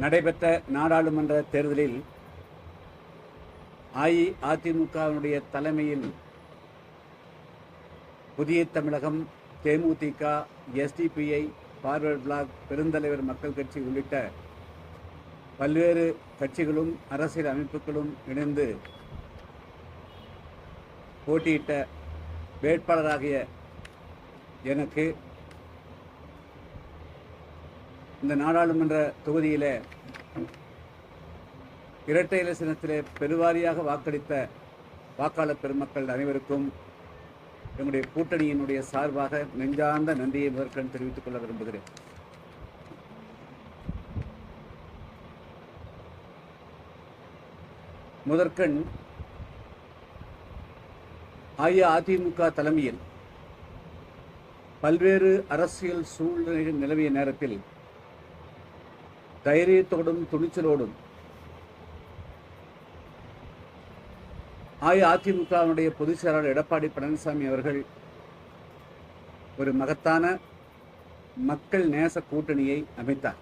நடைபெற்ற நாடாளுமன்ற தேர்தலில் அஇஅதிமுகவினுடைய தலைமையில் Puthiya Tamilagam DMDK SDPI Forward Bloc Perunthalaivar Makkal Katchi உள்ளிட்ட பல்வேறு கட்சிகளும் அரசியல் அமைப்புகளும் இணைந்து போட்டியிட்ட வேட்பாளராகிய எனக்கு இந்த நாடாளுமன்ற தொகுதியில இரட்டை இலசனத்திலே பெருவாரியாக வாக்களித்த வாக்காளர் பெருமக்கள் அனைவருக்கும் எங்களுடைய கூட்டணியினுடைய சார்பாக நெஞ்சார்ந்த நன்றியை முதற்கண் தெரிவித்துக் கொள்ள விரும்புகிறேன். முதற்கண் அஇஅதிமுக தலைமையில் பல்வேறு அரசியல் சூழ்நிலைகள் நிலவிய நேரத்தில் தைரியத்தோடும் துணிச்சலோடும். அஇஅதிமுகவினுடைய பொதுச் செயலாளர் எடப்பாடி பழனிசாமி அவர்கள் ஒரு மகத்தான மக்கள் நேச கூட்டணியை அமைத்தார்.